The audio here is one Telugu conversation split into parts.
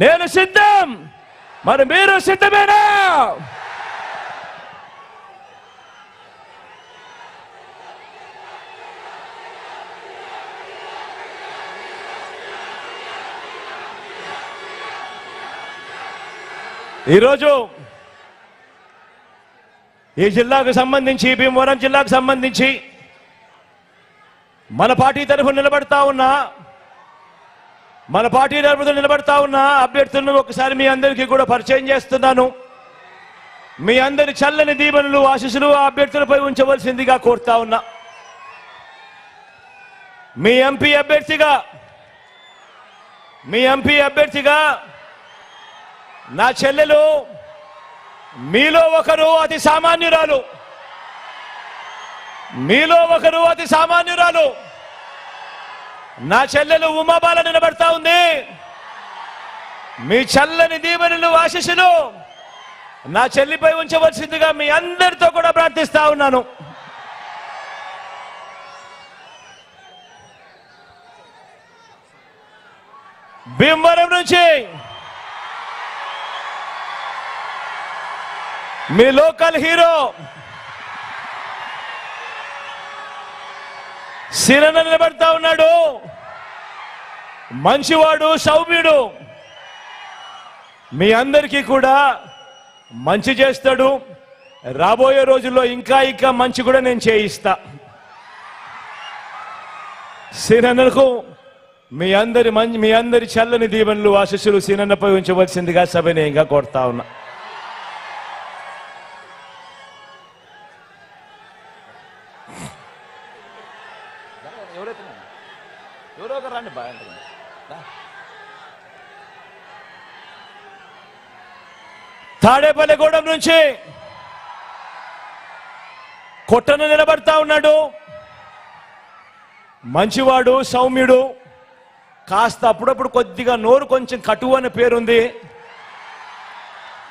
నేను సిద్ధం. మరి మీరు సిద్ధమేనా? ఈరోజు ఈ జిల్లాకు సంబంధించి భీమవరం జిల్లాకు సంబంధించి మన పార్టీ తరఫున నిలబడతా ఉన్నా మన పార్టీ తరఫున నిలబడతా ఉన్న అభ్యర్థులను ఒకసారి మీ అందరికీ కూడా పరిచయం చేస్తున్నాను. మీ అందరి చల్లని దీవెనలు ఆశీస్సులు ఆ అభ్యర్థులపై ఉంచవలసిందిగా కోరుతా ఉన్నా. మీ ఎంపీ అభ్యర్థిగా మీ ఎంపీ అభ్యర్థిగా నా చెల్లెలు మీలో ఒకరు అతి సామాన్యురాలు. మీలో ఒకరు అతి సామాన్యురాలు. నా చెల్లెలు ఉమాబాల నిలబడతా ఉంది. మీ చల్లని దీవెనలు ఆశీస్సులు నా చెల్లిపై ఉంచవలసిందిగా మీ అందరితో కూడా ప్రార్థిస్తా ఉన్నాను. భీమవరం నుంచి మీ లోకల్ హీరో శిరణ నిలబడతా ఉన్నాడు. మంచివాడు సౌమ్యుడు. మీ అందరికీ కూడా మంచి చేస్తాడు. రాబోయే రోజుల్లో ఇంకా ఇంకా మంచి కూడా నేను చేయిస్తా. సిరన్నకు మీ అందరి మంచి మీ అందరి చల్లని దీవెనలు ఆశస్సులు శ్రీనన్నపై ఉంచవలసిందిగా సభనీయంగా కోరుతా ఉన్నా. ఎవరో ఒకరు రండి బాగుంటుంది తాడేపల్లిగూడెం నుంచి కొట్టను నిలబడతా ఉన్నాడు. మంచివాడు సౌమ్యుడు. కాస్త అప్పుడప్పుడు కొద్దిగా నోరు కొంచెం కటువు అనే పేరుంది.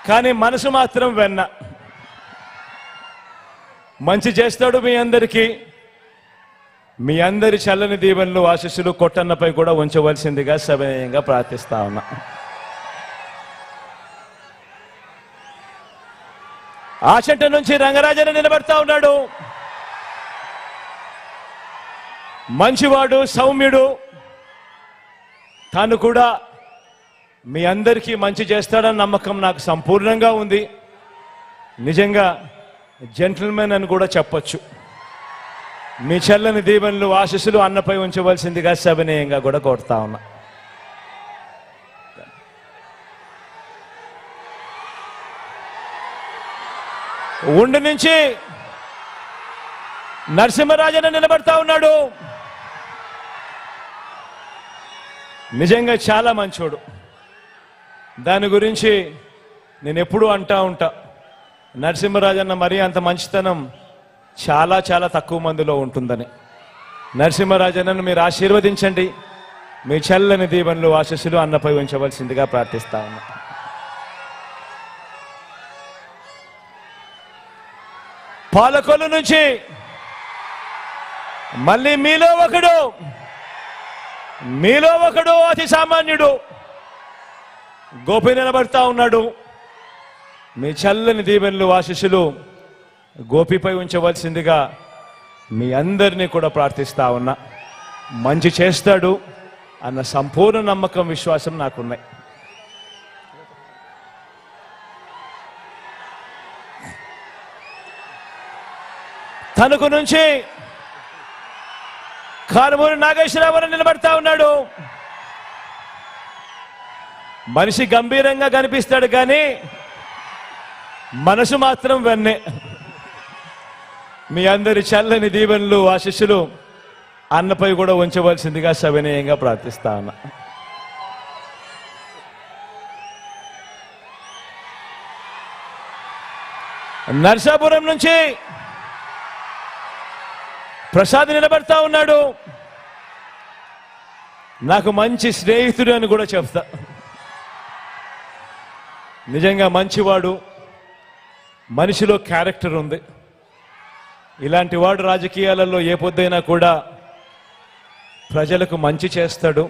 కానీ మనసు మాత్రం వెన్న. మంచి చేస్తాడు మీ అందరికీ. మీ అందరి చల్లని దీవెనలు ఆశీస్సులు కొట్టన్నపై కూడా ఉంచవలసిందిగా సవినయంగా ప్రార్థిస్తా ఉన్నా. ఆచంట నుంచి రంగరాజన నిలబడతా ఉన్నాడు. మంచివాడు సౌమ్యుడు. తాను కూడా మీ అందరికీ మంచి చేస్తాడన్న నమ్మకం నాకు సంపూర్ణంగా ఉంది. నిజంగా జెంటిల్మెన్ అని కూడా చెప్పొచ్చు. మీ చెల్లని దీవెనలు ఆశీస్సులు అన్నపై ఉంచవలసిందిగా సవినయంగా కూడా కోరుతా ఉన్నా. ఉండి నుంచి నరసింహరాజన నిలబడతా ఉన్నాడు. నిజంగా చాలా మంచోడు. దాని గురించి నేను ఎప్పుడూ అంటా ఉంటా. నరసింహరాజన్న మరీ అంత మంచితనం చాలా చాలా తక్కువ మందిలో ఉంటుందని. నరసింహరాజన్నను మీరు ఆశీర్వదించండి. మీ చల్లని దీవెనలు ఆశస్సులు అన్నపై ఉంచవలసిందిగా ప్రార్థిస్తా ఉన్నా. పాలకొల్లు నుంచి మళ్ళీ మీలో ఒకడు మీలో ఒకడు అతి సామాన్యుడు. గోపి నిలబడతా ఉన్నాడు. మీ చల్లని దీవెనలు ఆశిస్సులు గోపిపై ఉంచవలసిందిగా మీ అందరినీ కూడా ప్రార్థిస్తా ఉన్నా. మంచి చేస్తాడు అన్న సంపూర్ణ నమ్మకం విశ్వాసం నాకున్నాయి. తణుకు నుంచి కారుమూరి నాగేశ్వరరావు నిలబడతా ఉన్నాడు. మనిషి గంభీరంగా కనిపిస్తాడు కానీ మనసు మాత్రం వెన్నే. మీ అందరి చల్లని దీవెనలు ఆశిస్సులు అన్నపై కూడా ఉంచవలసిందిగా సవినయంగా ప్రార్థిస్తా ఉన్నా. నర్సాపురం నుంచి ప్రసాద్ నిలబడతా ఉన్నాడు. నాకు మంచి స్నేహితుడు అని కూడా చెప్తా. నిజంగా మంచివాడు మనిషిలో క్యారెక్టర్ ఉంది. ఇలాంటి వాడు రాజకీయాలలో ఏ పొద్దైనా కూడా ప్రజలకు మంచి చేస్తాడు.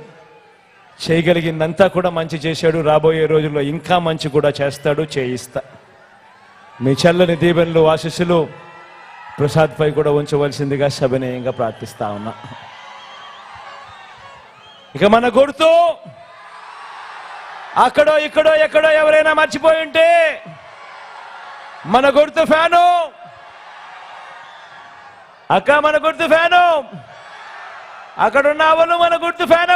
చేయగలిగిందంతా కూడా మంచి చేశాడు. రాబోయే రోజుల్లో ఇంకా మంచి కూడా చేస్తాడు చేయిస్తా. మీ చల్లని దీవెనలు ఆశీస్సులు ప్రసాద్ పై కూడా ఉంచవలసిందిగా సవినయంగా ప్రార్థిస్తా ఉన్నా. ఇక మన గుర్తు అక్కడో ఇక్కడో ఎక్కడో ఎవరైనా మర్చిపోయి ఉంటే మన గుర్తు ఫ్యాను. అక్క మన గుర్తు ఫ్యాను. అక్కడున్న అవలు మన గుర్తు ఫ్యాన్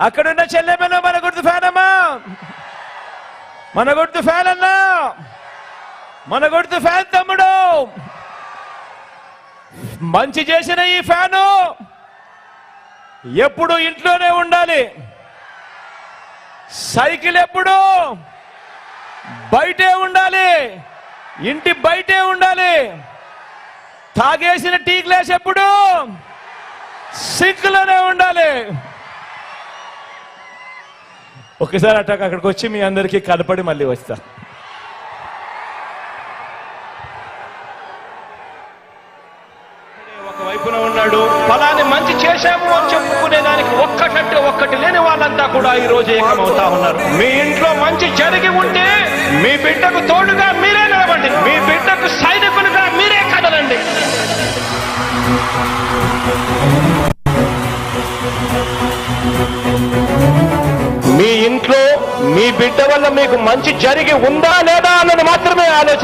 అక్కడున్న చెల్లెమ్మలు మన గుర్తు ఫ్యానమ్మా. మన గుర్తు ఫ్యాన్ అన్నా మన గుర్తు ఫ్యాన్ తమ్ముడు. మంచి చేసిన ఈ ఫ్యాను ఎప్పుడు ఇంట్లోనే ఉండాలి. సైకిల్ ఎప్పుడు బయటే ఉండాలి. ఇంటి బయటే ఉండాలి. తాగేసిన టీ గ్లాస్ ఎప్పుడు? సింక్లోనే ఉండాలి. ఒకసారి అట్ట అక్కడికి వచ్చి మీ అందరికీ కలపడి మళ్ళీ వస్తా. ఒక వైపున ఉన్నాడు. ఫలాన్ని మంచి చేశాము అని చెప్పుకునే దానికి ఒక్కటంటే ఒక్కటి లేని వాళ్ళంతా కూడా ఈ రోజు ఏకమవుతా ఉన్నారు. మీ ఇంట్లో మంచి జరిగి ఉంటే మీ బిడ్డకు తోడుగా మీరే నిలబండి మీ బిడ్డకు సైనికులుగా మీరే కదలండి. మీ మీకు మంచి జరిగి ఉందా లేదా అన్నది మాత్రమే ఆలోచన